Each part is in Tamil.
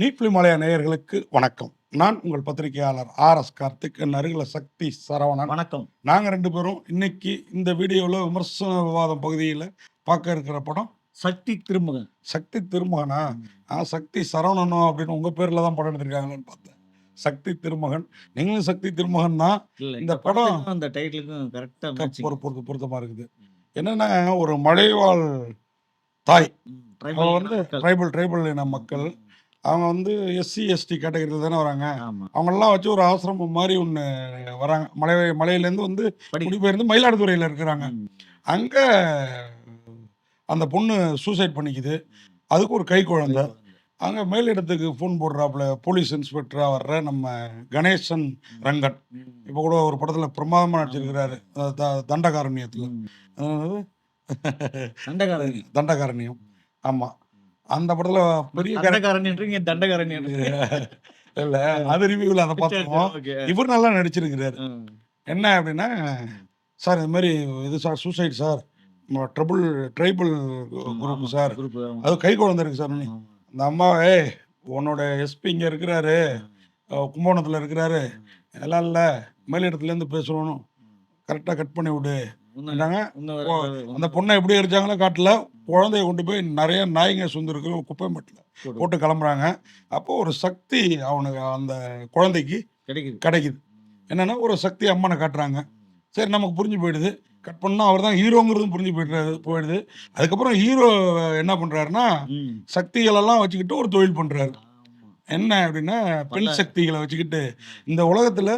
நீட்லி மலைய நேயர்களுக்கு வணக்கம். நான் உங்கள் பத்திரிகையாளர் ஆர் எஸ் கார்த்திக் என் அருகில் சக்தி சரவணன். வணக்கம். நாங்கள் ரெண்டு பேரும் இன்னைக்கு இந்த வீடியோவில் விமர்சன விவாதம் பகுதியில் பார்க்க இருக்கிற படம் சக்தி திருமகன். சக்தி திருமகனா? ஆ சக்தி சரவணனோ அப்படின்னு உங்கள் பேரில் தான் படம் எடுத்திருக்காங்கன்னு பார்த்தேன். சக்தி திருமகன். நீங்களும் சக்தி திருமகன் தான். இந்த படம் அந்த டைட்டிலுக்கும் கரெக்டா மேட்சிங் பொறு பொறுத்து பொருத்தமாக இருக்குது. என்னென்னா ஒரு மலைவாழ் தாய். வந்து ட்ரைபல் ட்ரைபல் இன மக்கள். அவங்க வந்து எஸ்சி எஸ்டி கேட்டகரியில் தானே வராங்க. அவங்கெல்லாம் வச்சு ஒரு ஆசிரமம் மாதிரி ஒன்று வராங்க. மலை மலையிலேருந்து வந்து குடிபெயர்ந்து மயிலாடுதுறையில் இருக்கிறாங்க. அங்கே அந்த பொண்ணு சூசைட் பண்ணிக்குது. அதுக்கு ஒரு கை குழந்தை. அங்கே மேலிடத்துக்கு ஃபோன் போடுறாப்புல போலீஸ் இன்ஸ்பெக்டராக வர்ற நம்ம கணேசன் ரங்கன். இப்போ கூட ஒரு படத்தில் பிரமாதமாக நடிச்சிருக்கிறாரு. தண்டகாரண்யத்தில். ம். அதாவது தண்டகாரன் தண்டகாரண்யம். ஆமாம் அந்த படத்தில் பெரிய தண்டகாரன்ன்றீங்க தண்டகாரன் இல்லை அது ரிவ்யூவில் அதை பார்த்தோம் இவர் நல்லா நடிச்சிருக்கிறாரு. என்ன அப்படின்னா சார் இது மாதிரி இது sir suicide sir. Trouble tribal group sir. அது கை குழந்தை இருக்கு சார் அந்த அம்மா ஏய் உன்னோட எஸ்பி இங்கே இருக்கிறாரு. கும்பகோணத்தில் இருக்கிறாரு. எல்லாம் இல்லை. மேலிடத்துலேருந்து பேசணும். கரெக்டாக கட் பண்ணி விடு. என்னங்க? அந்த பொண்ணை எப்படி எரிச்சாங்களோ காட்டில் குழந்தைய கொண்டு போய் நிறைய நாய்ங்க சுந்திருக்கு குப்பை மட்டில் போட்டு கிளம்புறாங்க. அப்போ ஒரு சக்தி அவனுக்கு அந்த குழந்தைக்கு கிடைக்குது. கிடைக்குது. என்னன்னா ஒரு சக்தி அம்மனை காட்டுறாங்க. சரி நமக்கு புரிஞ்சு போயிடுது. கட் பண்ணா அவர் தான் ஹீரோங்கிறதும் புரிஞ்சு போயிடுறாரு போயிடுது. அதுக்கப்புறம் ஹீரோ என்ன பண்றாருன்னா ம். சக்திகளெல்லாம் வச்சுக்கிட்டு ஒரு தொழில் பண்றாரு. ஆமா. என்ன அப்படின்னா பெண் சக்திகளை வச்சுக்கிட்டு இந்த உலகத்துல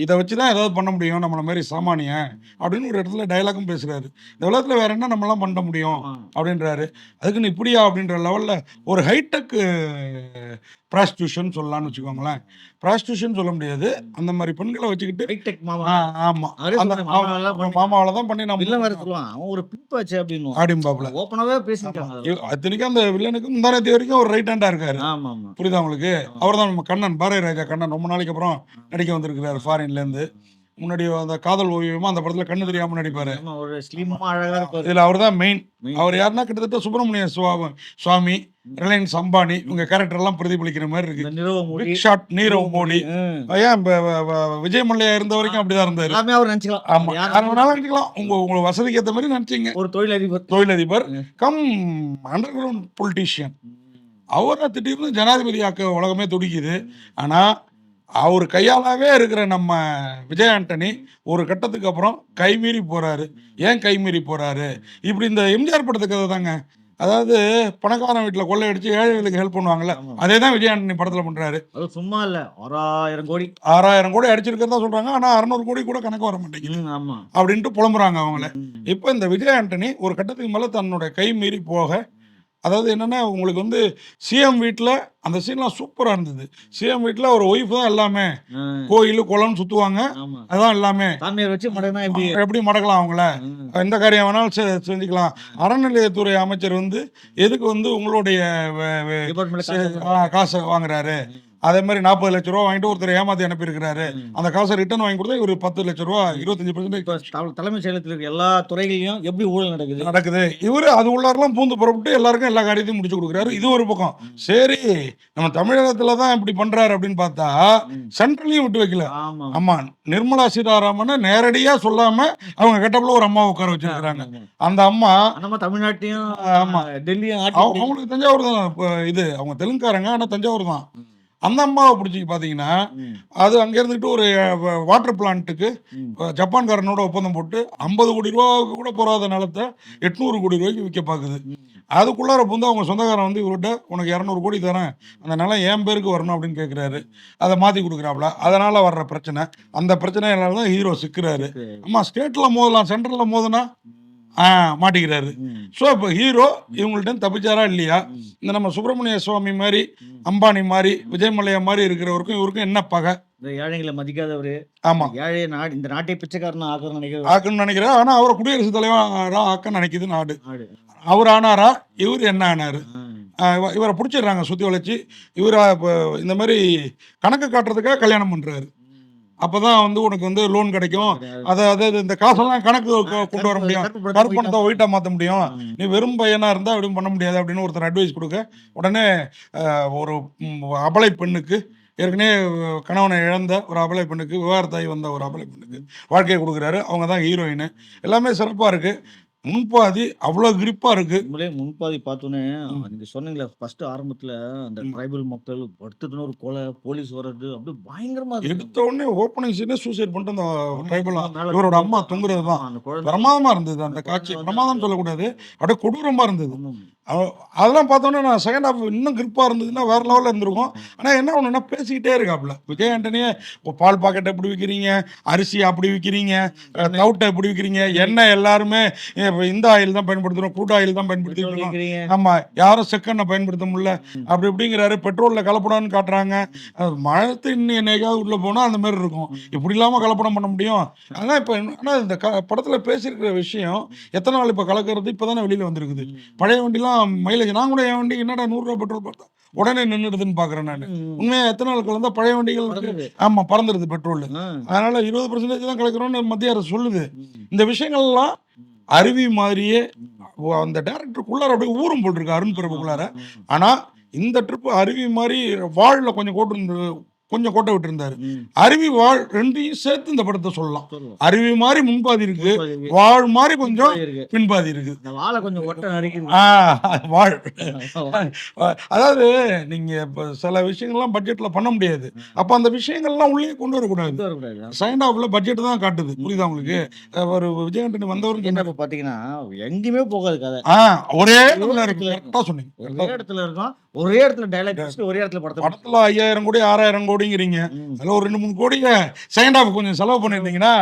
இதை வச்சு தான் ஏதாவது பண்ண முடியும் நம்மள மாதிரி சாமானியன் அப்படின்னு ஒரு இடத்துல டயலாகும் பேசுறாரு. இந்த உலகத்துல வேற என்ன நம்மளாம் பண்ண முடியும். அப்படின்றாரு. அதுக்குன்னு இப்படியா அப்படின்ற லெவலில் ஒரு ஹைடெக் ப்ராஸ்டியூஷன் சொல்லலாம்னு வச்சுக்கோங்களேன். ப்ராஸ்டியூஷன் சொல்ல முடியாது. அந்த மாதிரி பெண்களை வச்சுக்கிட்டு ஹைடெக் மாமா. ஆ, ஆமா. அவரே அந்த சொல்றாரு, மாமா எல்லாம் பண்ணி- மாமாவால தான் பண்ணி வில்லன் வேற நம்ம சொல்லுவான். அவன் ஒரு பிப்பாச்சு அப்படின்னு ஆடிம்பாப்புல ஓப்பனாவே பேசிட்டாங்க அத்தனைக்கும் அந்த வில்லனுக்கு முந்தானத்தி வரைக்கும் ஒரு ரைட் ஹேண்டா இருக்காரு. புரியுதா உங்களுக்கு? அவர் தான் நம்ம கண்ணன் பாரதி ராஜா கண்ணன். ரொம்ப நாளைக்கு அப்புறம் நடிக்க வந்திருக்கிறாரு ஃபாரின்ல இருந்து. முன்னாடி அந்த காதல் ஓவியமா அந்த படத்துல கண்ணு தெரியாம நடிப்பாரு. இதுல அவர் தான் மெயின். அவர் யாருன்னா கிட்டத்தட்ட சுப்பிரமணிய சுவா- சுவாமி ரிலையன்ஸ் அம்பானி இவங்க கேரக்டர் எல்லாம் பிரதிபலிக்கிற மாதிரி இருக்கு. ஷாட் நீரவ் மோடி. ஏன் விஜய் மல்லையா இருந்த வரைக்கும் அப்படிதான் இருந்தாரு. அவர் நினைச்சுக்கலாம் ஆமா. வேணாலும் நினைக்கலாம் உங்க உங்க வசதிக்கு ஏத்த மாதிரி நினைச்சீங்க ஒரு தொழிலதிபர். தொழிலதிபர். கம் அண்டர் கிரவுண்ட் பொலிட்டீஷியன் அவரை திடீர்னு ஜனாதிபதி ஆக்க உலகமே துடிக்குது. ஆனா அவர் கையாலாவே இருக்கிற நம்ம விஜய் ஆண்டனி ஒரு கட்டத்துக்கு அப்புறம் கைமீறி போறாரு. ஏன் கைமீறி போறாரு? இப்படி இந்த எம்ஜிஆர் படத்து கதை தாங்க. அதாவது பணக்காரன் வீட்டில் கொள்ளையடிச்சு ஏழைகளுக்கு ஹெல்ப் பண்ணுவாங்கல்ல. அதே தான் விஜய் ஆண்டனி படத்துல பண்றாரு. அது சும்மா இல்ல ஒரு ஆயிரம் கோடி. ஆறாயிரம் கோடி அடிச்சிருக்கிறதா சொல்றாங்க ஆனா அறுநூறு கோடி கூட கணக்கு வர மாட்டேங்குது. ம், ஆமா. அப்படின்ட்டு புலம்புறாங்க அவங்கள. இப்போ இந்த விஜய் ஆண்டனி ஒரு கட்டத்துக்கு மேலே தன்னோட கை மீறி போக அதாவது என்னன்னா உங்களுக்கு வந்து சிஎம் வீட்டில் அந்த சீன்லாம் சூப்பராக இருந்தது. சிஎம் வீட்டில் ஒரு ஒய்ஃப் தான் எல்லாமே. கோயில் குளம் சுற்றுவாங்க அதான் எல்லாமே. வச்சு மடனா எப்படி? எப்படி மடக்கலாம் அவங்கள. எந்த காரியம் வேணாலும் செ- செஞ்சுக்கலாம். அறநிலையத்துறை அமைச்சர் வந்து எதுக்கு வந்து உங்களுடைய காசை வாங்குறாரு? அதே மாதிரி நாற்பது லட்ச ரூபா வாங்கிட்டு ஒருத்தர் ஏமாத்தி அனுப்பியிருக்கிறாரு. அந்த காசை ரிட்டர்ன் வாங்கி கொடுத்தா இவர் பத்து லட்ச ரூபா இருபத்தஞ்சு பர்சன்டேஜ் இப்ப தல- தலைமைச் செயலகத்தில் இருக்க எல்லா துறைகளையும் எப்படி ஊழல் நடக்குது? நடக்குது. இவரு அது உள்ளாரெல்லாம் பூந்து புறப்பட்டு எல்லாருக்கும் எல்லா காரியத்தையும் முடிச்சு கொடுக்குறாரு. இது ஒரு பக்கம். சரி நம்ம தமிழகத்துல தான் இப்படி பண்றாரு அப்படின்னு பார்த்தா. சென்ட்ரலையும் விட்டு வைக்கல. ஆமா நிர்மலா சீதாராமனை நேரடியா சொல்லாம அவங்க கெட்டப்ல ஒரு அம்மா உட்கார வச்சிருக்கிறாங்க. அந்த அம்மா நம்ம தமிழ்நாட்டையும் ஆமா. டெல்லியும் அவங்களுக்கு தஞ்சாவூர் தான் இது. அவங்க தெலுங்குக்காரங்க ஆனா தஞ்சாவூர் தான். அந்த அம்மாவை பிடிச்சி பாத்தீங்கன்னா ம், அது அங்க இருந்துட்டு ஒரு வாட்டர் பிளான்ட்டுக்கு. ஜப்பான்காரனோட ஒப்பந்தம் போட்டு ஐம்பது கோடி ரூபாவுக்கு கூட போறாத நிலத்தை எட்நூறு கோடி ரூபாய்க்கு விற்க பாக்குது ம். அதுக்குள்ளார வந்து அவங்க சொந்தக்காரன் வந்து இவர்கிட்ட உனக்கு இரநூறு கோடி தரேன். அந்த நிலம் என் பேருக்கு வரணும் அப்படின்னு கேட்குறாரு அதை மாற்றி கொடுக்குறாப்புல. அதனால வர்ற பிரச்சனை. அந்த பிரச்சனையால தான் ஹீரோ சிக்கிறாரு. அம்மா ஸ்டேட்டில் மோதலாம் சென்ட்ரலில் மோதுனா? மாட்டிக்கிறாரு. ஸோ இப்போ ஹீரோ இவங்கள்ட்ட தப்பிச்சாரா இல்லையா? இந்த நம்ம சுப்பிரமணிய சுவாமி மாதிரி. அம்பானி மாதிரி விஜய் மல்லையா மாதிரி இருக்கிறவருக்கும் இவருக்கும் என்ன பகை? இந்த ஏழைகளை மதிக்காதவரு. ஆமாம் ஏழை நாடு இந்த நாட்டை பிச்சைக்காரன் ஆக்குறன்னு நினைக்கிற ஆக்கணும்னு நினைக்கிறேன் ஆனால் அவரை குடியரசுத் தலைவரா ஆக்க நினைக்குது நாடு. அவர் ஆனாரா? இவர் என்ன ஆனாரு? இவரை பிடிச்சிடுறாங்க சுற்றி வளைச்சி. இவர் இந்த மாதிரி கணக்கு காட்டுறதுக்காக கல்யாணம் பண்ணுறாரு. அப்பதான் வந்து உனக்கு வந்து லோன் கிடைக்கும். அதை அதாவது இந்த காசெல்லாம் கணக்கு கொண்டு வர முடியும். கருப்பு பணத்தை ஒயிட்டா மாத்த முடியும். நீ வெறும் பையனா இருந்தா அப்படியும் பண்ண முடியாது அப்படின்னு ஒருத்தர் அட்வைஸ் கொடுக்க. உடனே ஒரு அபலை பெண்ணுக்கு ஏற்கனவே கணவனை இழந்த ஒரு அபலை பெண்ணுக்கு விவாகரத்தாகி வந்த ஒரு அபலை பெண்ணுக்கு வாழ்க்கையை கொடுக்குறாரு. அவங்க தான் ஹீரோயின் எல்லாமே சிறப்பா இருக்கு. முன்பாதி அவ்வளோ கிரிப்பா இருக்கு. உங்களே முன்பாதி பார்த்தோன்னே நீங்க சொன்னீங்களே ஃபர்ஸ்ட் ஆரம்பத்துல அந்த ட்ரைபல் மக்கள் படுத்துட்டுன்னு ஒரு கொலை போலீஸ் வர்றது அப்படியே பயங்கரமா இருக்கு. எடுத்த உடனே ஓப்பனிங் சீனே சூசைட் பண்ணிட்டு அந்த ட்ரைபல் இவரோட அம்மா தொங்குறது தான் அந்த குழந்தை. பிரமாதமா இருந்தது அந்த காட்சி. பிரமாதம் சொல்லக்கூடாது. அப்படியே கொடூரமா இருந்தது. அதெல்லாம் பார்த்தோன்னே நான் செகண்ட் ஹாஃப் இன்னும் கிரிப்பா இருந்ததுன்னா வேற லெவலில் இருந்திருக்கும். ஆனா என்ன ஒண்ணுன்னா பேசிக்கிட்டே இருக்காப்புல விஜய் ஆண்டனியே இப்போ பால் பாக்கெட் எப்படி விற்கிறீங்க அரிசி அப்படி விற்கிறீங்க தவுட்டை எப்படி விற்கிறீங்க எண்ணெய் எல்லாருமே இந்த ஆயில் தான் பயன்படுத்துறோம் க்ரூட் ஆயில் தான் பயன்படுத்திட்டு ஆமா யாரும் செக்கெண்ணை பயன்படுத்த முடியல. அப்படி இப்படிங்கிறாரு பெட்ரோல்ல கலப்படம்னு காட்டுறாங்க. மழை தண்ணி என்னைக்காவது உள்ள போனா அந்த மாதிரி இருக்கும். இப்படி இல்லாம கலப்படம் பண்ண முடியும். அதான் இப்ப ஆனா இந்த படத்துல பேசியிருக்கிற விஷயம் எத்தனை நாள் இப்ப கலக்கிறது இப்பதானே வெளியில வந்திருக்குது. பழைய வண்டிலாம் மைலேஜ் நான் கூட என் வண்டி என்னடா நூறு ரூபா பெட்ரோல் பார்த்தா? உடனே நின்றுடுதுன்னு பாக்குறேன் நான். உண்மையா எத்தனை நாள் கலந்தா பழைய வண்டிகள். ஆமா பறந்துருது பெட்ரோல். அதனால இருபது பர்சன்டேஜ் தான் கலக்கிறோம்னு மத்திய அரசு சொல்லுது. இந்த விஷயங்கள்லாம் அருவி மாதிரியே அந்த டேரக்டருக்குள்ளார அப்படியே ஊரும் போட்டிருக்கு அருண் பிரபுக்குள்ளார. ஆனா இந்த ட்ரிப் அருவி மாதிரி வால்ல கொஞ்சம் கோட்டு இருந்து கொஞ்சம் கோட்டை விட்டுருந்தாரு. அருவி வாழ் ரெண்டையும் சேர்த்து இந்த படத்தை சொல்லலாம். அருவி மாதிரி முன்பாதி இருக்கு. வாழ் மாதிரி கொஞ்சம். பின்பாதி இருக்கு. வாழை கொஞ்சம் வாழ். அதாவது நீங்க இப்ப சில விஷயங்கள்லாம் பட்ஜெட்ல பண்ண முடியாது. அப்ப அந்த விஷயங்கள்லாம் உள்ளே கொண்டு வரக்கூடாது. செகண்ட் ஹாஃப்ல பட்ஜெட் தான் காட்டுது. புரியுதா உங்களுக்கு? ஒரு விஜயகாண்டனி வந்தவருக்கு என்ன பாத்தீங்கன்னா எங்கேயுமே போகாது கதை. ஒரே இடத்துல இருக்கு கரெக்டா சொன்னீங்க. ஒரே இடத்துல இருக்கும். ஒரே இடத்துல டைலாக் ஒரே இடத்துல படத்தை படத்துல ஐயாயிரம் கோடி ஆறாயிரம் கோடிங்கிறீங்க. அதுல ஒரு ரெண்டு மூணு கோடி செகண்ட் ஹாஃப் கொஞ்சம் செலவு பண்ணியிருந்தீங்கன்னா.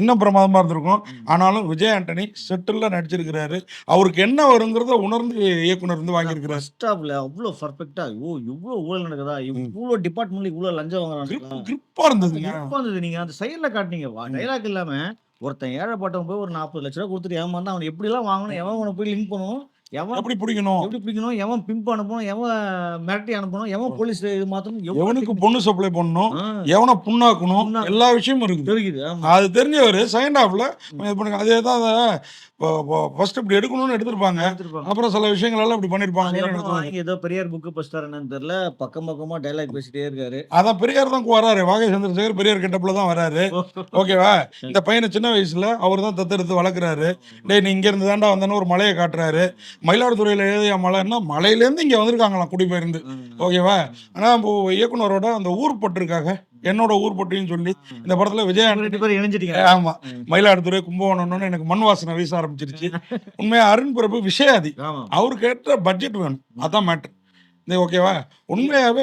இன்னும் பிரமாதமா இருந்திருக்கும். ஆனாலும் விஜய் ஆண்டனி செட்டில் நடிச்சிருக்கிறாரு. அவருக்கு என்ன வருங்கிறத உணர்ந்து இயக்குனர் வந்து வாங்கியிருக்கிறாரு. ஃபர்ஸ்ட் ஹாஃப்ல அவ்வளவு பர்ஃபெக்ட்டா ஓ இவ்வளவு ஊழல் நடக்குதா? இவ்வளவு டிபார்ட்மெண்ட்ல இவ்வளவு லஞ்சம் வாங்குறாங்க. கிரிப்பா இருந்ததுங்க. எப்ப வந்தது நீங்க அந்த செயல்ல காட்டுனீங்க. டைலாக் இல்லாம ஒருத்தன் ஏழைப்பட்டவன் போய் ஒரு நாற்பது லட்ச ரூபா கொடுத்துட்டு ஏமாந்தா அவன் எப்படி எல்லாம் வாங்கணும்? எவன் அவனை போய் லிங்க் பண்ணணும் எவன் எப்படி பிடிக்கணும்? எப்படி பிடிக்கணும்? எவன் பிம்ப் அனுப்பணும்? எவன் மிரட்டி அனுப்பணும்? எவன் போலீஸ் இது மாத்தணும்? எவனுக்கு பொண்ணு சப்ளை பண்ணணும்? எவனை புண்ணாக்கணும். எல்லா விஷயமும் இருக்குது. ஆமா. அது தெரிஞ்சவர் செகண்ட் ஹாஃப்ல இது பண்ணுங்க அதே தான் ஃபர்ஸ்ட் இப்படி எடுக்கணும்னு எடுத்திருப்பாங்க. அப்புறம் சில விஷயங்கள் எல்லாம் இப்படி பண்ணிருப்பாங்க. ஏதோ பெரியார் புக்கு பஸ்டார் என்னன்னு தெரியல. பக்கம் பக்கமா டைலாக் பேசிட்டே இருக்காரு. அதான் பெரியார் தான் வராரு. வாகை சந்திரசேகர் பெரியார் கெட்டப்ல தான் வராரு. ஓகேவா இந்த பையனை சின்ன வயசுல அவர் தான் தத்தெடுத்து வளர்க்குறாரு. டேய் நீ இங்க இருந்து தாண்டா வந்தேன்னு ஒரு மலையை காட்டுறாரு. மயிலாடுதுறையில எழுதிய மலைன்னா மலையிலேருந்து இங்க வந்திருக்காங்களாம் குடிபெயர்ந்து. ஓகேவா? ஆனா இப்போ இயக்குனரோட அந்த ஊர் பட்டிருக்காக என்னோட ஊர் பட்டின்னு சொல்லி இந்த படத்துல விஜய் இணைஞ்சிட்டீங்க. ஆமா. மயிலாடுதுறை கும்பகோணம்னு எனக்கு மண் வாசனை வீச ஆரம்பிச்சிருச்சு. உண்மையா அருண் பிரபு விஷயாதி. அவருக்கு ஏற்ற பட்ஜெட் வேணும். அதான் மேட்ரு ஓகேவா உண்மையாவே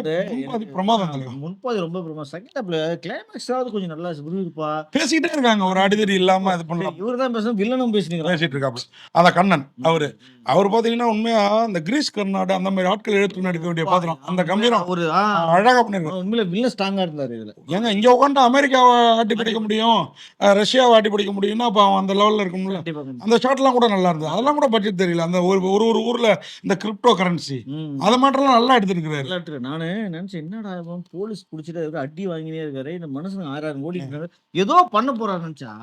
பிரமாதம். முன்பாதி ரொம்ப பிரமா செகண்ட் ஹாப்ல கிளைமேக்ஸ் ஆவது கொஞ்சம் நல்லா விருதுப்பா பேசிக்கிட்டே இருக்காங்க ஒரு அடிதடி இல்லாம இது பண்ணலாம். இவர் தான் பேசணும் வில்லனும் பேசுனீங்க பேசிட்டு இருக்காப்புல. அந்த கண்ணன் அவரு. அவர் பாத்தீங்கன்னா உண்மையா அந்த கிரீஸ் கர்நாடு அந்த மாதிரி ஆட்கள் எடுத்து நடிக்க வேண்டிய பாத்திரம் அந்த கம்பீரம். ஒரு அழகா பண்ணிருக்காங்க உண்மையில வில்லன் ஸ்ட்ராங்கா இருந்தாரு இதுல. ஏங்க இங்க உட்காந்து அமெரிக்காவை ஆட்டி பிடிக்க முடியும் ரஷ்யாவை ஆட்டி பிடிக்க முடியும்னா அப்ப அவன் அந்த லெவல்ல இருக்கும்ல. அந்த ஷாட்லாம் கூட நல்லா இருந்தது. அதெல்லாம் கூட பட்ஜெட் தெரியல. அந்த ஒரு ஒரு ஊர்ல இந்த கிரிப்டோ கரன்சி. அது மாட்டெல்லாம் நல்லா எடுத்துருக்காரு. நானு நினைச்சேன் என்னடா போலீஸ் புடிச்சிட்டு இருக்க அடி வாங்கினே இருக்காரு இந்த மனுஷன் ஆறாயிரம் கோடி இருக்காரு ஏதோ பண்ண போறாரு நினைச்சா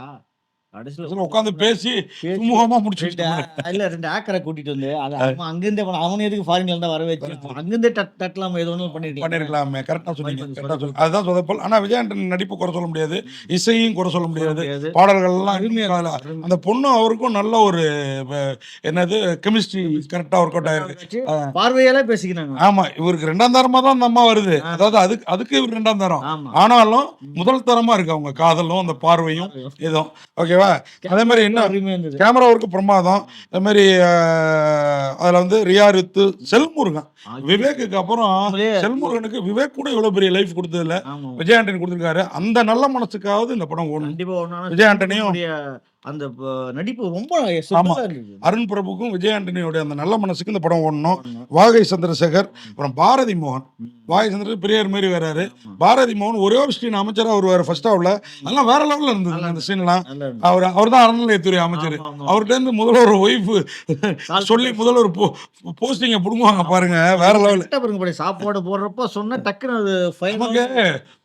கடைசியில உட்காந்து பேசி சுமூகமா முடிச்சுட்டு இல்ல ரெண்டு ஆக்கரை கூட்டிட்டு வந்து அது அவன் அங்கிருந்தே அவன் எதுக்கு ஃபாரின்ல இருந்தா வர வச்சு? அங்கிருந்தே தட் தட்டலாம் ஏதோ ஒண்ணு பண்ணிருக்கலாம் பண்ணிருக்கலாமே கரெக்டா சொன்னீங்க கரெக்டா சொல்லி அதுதான் சொதப்பல் ஆனா விஜயாண்டன் நடிப்பு குறை சொல்ல முடியாது இசையும் குறை சொல்ல முடியாது. முடியாது. பாடல்கள் எல்லாம் அருமையா அதுல இருக்கு, அருமையா அந்த பொண்ணு அவருக்கும் நல்ல ஒரு என்னது கெமிஸ்ட்ரி கரெக்டா ஒர்க் அவுட் ஆயிருக்கு. பார்வையால பேசிக்கிறாங்க. ஆமா இவருக்கு ரெண்டாம் தரமா தான் அந்த அம்மா வருது. அதாவது அதுக்கு அதுக்கு இவர் ரெண்டாம் தரம். ஆனாலும் முதல் தரமா இருக்கு அவங்க காதலும் அந்த பார்வையும் இதுவும் ஓகேவா அதே மாதிரி என்ன? கேமரா ஒர்க்கு பிரமாதம். அதே மாதிரி அதுல வந்து ரியா ரித்து செல்முருகன். விவேக்குக்கு அப்புறம் செல்முருகனுக்கு விவேக் கூட இவ்வளவு பெரிய லைஃப் கொடுத்ததுல ஆமா. விஜய் ஆண்டனி கொடுத்திருக்காரு. அந்த நல்ல மனசுக்காவது இந்த படம் ஒண்ணு விஜய் ஆண்டனியும் அந்த நடிப்பு ரொம்ப அருண் பிரபுக்கும் விஜய் ஆண்டனியோட அந்த நல்ல மனசுக்கு இந்த படம் ஓடணும். வாகை சந்திரசேகர் அப்புறம் பாரதி மோகன். வாகை சந்திரசேகர் பெரியார் மாதிரி வராரு. பாரதி மோகன் ஒரே ஒரு ஸ்க்ரீன் அமைச்சரா வருவார் ஃபர்ஸ்ட் ஹாவ்ல அதெல்லாம் வேற லெவல்ல இருந்தது அந்த சீன்லாம். அவர் அவர் தான் அறநிலையத்துறை அமைச்சர். அவர்கிட்ட இருந்து முதல்வர் ஒய்ஃப் சொல்லி முதல்வர் போஸ்டிங்க புடுங்குவாங்க பாருங்க வேற லெவல் கரெக்டா பாருங்க படி சாப்பாடு போடுறப்ப சொன்ன டக்குன்னு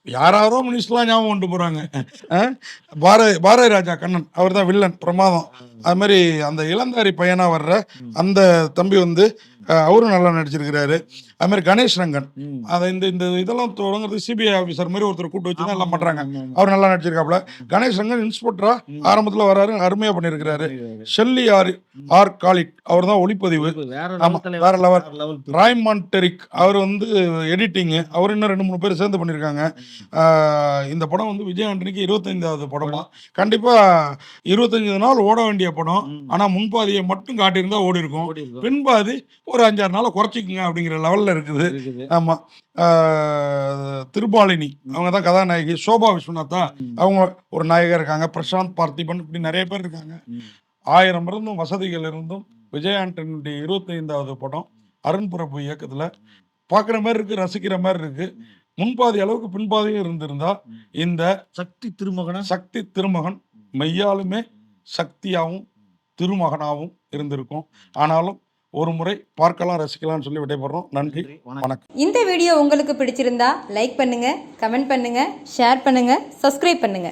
யாராரோ மினிஸ்டர்லாம் ஞாபகம் கொண்டு போறாங்க. அஹ், பாரதி பாரதி ராஜா கண்ணன் அவர் தான் வில்லன் பிரமாதம் அது மாதிரி அந்த இளந்தாரி பையனா வர்ற அந்த தம்பி வந்து அவரும் நல்லா நடிச்சிருக்கிறாரு. அது மாதிரி கணேஷ் ரங்கன். அதை இந்த இந்த இதெல்லாம் தொடங்குறது சிபிஐ ஆஃபீஸர் மாதிரி ஒருத்தர் கூட்டு வச்சு தான் எல்லாம் ஆமா. அவர் நல்லா நடிச்சிருக்காப்ல கணேஷ் ரங்கன் இன்ஸ்பெக்டரா ஆரம்பத்துல வராரு அருமையா பண்ணியிருக்கிறாரு ஷெல்லி ஆர் ஆர் காலிட் அவர் தான் ஒளிப்பதிவு. வேற ஆமா, level தலைவர். வேற level. வேற level. ராய் மான்டெரிக் அவர் வந்து எடிட்டிங் அவர் இன்னும் ரெண்டு மூணு பேர் சேர்ந்து பண்ணியிருக்காங்க இந்த படம் வந்து விஜய் ஆண்டனிக்கு இருபத்தைந்தாவது படமா? கண்டிப்பா இருபத்தஞ்சு நாள் ஓட வேண்டிய படம். ம். ஆனா முன்பாதியை மட்டும் காட்டியிருந்தா ஓடி இருக்கும். பின்பாதி ஒரு அஞ்சாறு நாளை குறைச்சிக்குங்க அப்படிங்கிற லெவல்ல இருக்குது. இருக்குது. ஆமா. ஆஹ் திருபாலினி. அவங்க தான் கதாநாயகி. சோபா விஸ்வநாதா ம். அவங்க ஒரு நாயகர் இருக்காங்க. பிரசாந்த் பார்த்திபன் இப்படி நிறைய பேர் இருக்காங்க. ஆயிரம் இருந்தும் வசதிகள் இருந்தும் விஜய் ஆண்டனுடைய இருபத்தைந்தாவது படம் அருண் பிரபு இயக்கத்துல பார்க்குற மாதிரி இருக்கு ரசிக்கிற மாதிரி இருக்கு. முன்பாதி அளவுக்கு பின்பாதியும் இருந்திருந்தா இந்த சக்தி திருமகனா? சக்தி திருமகன் மெய்யாலுமே சக்தியாகவும் திருமகனாகவும் இருந்திருக்கும். ஆனாலும் ஒரு முறை பார்க்கலாம் ரசிக்கலாம்னு சொல்லி விடைபெறோம் நன்றி. வணக்கம். வணக்கம். இந்த வீடியோ உங்களுக்கு பிடிச்சிருந்தா லைக் பண்ணுங்க கமெண்ட் பண்ணுங்க ஷேர் பண்ணுங்க சப்ஸ்கிரைப் பண்ணுங்க.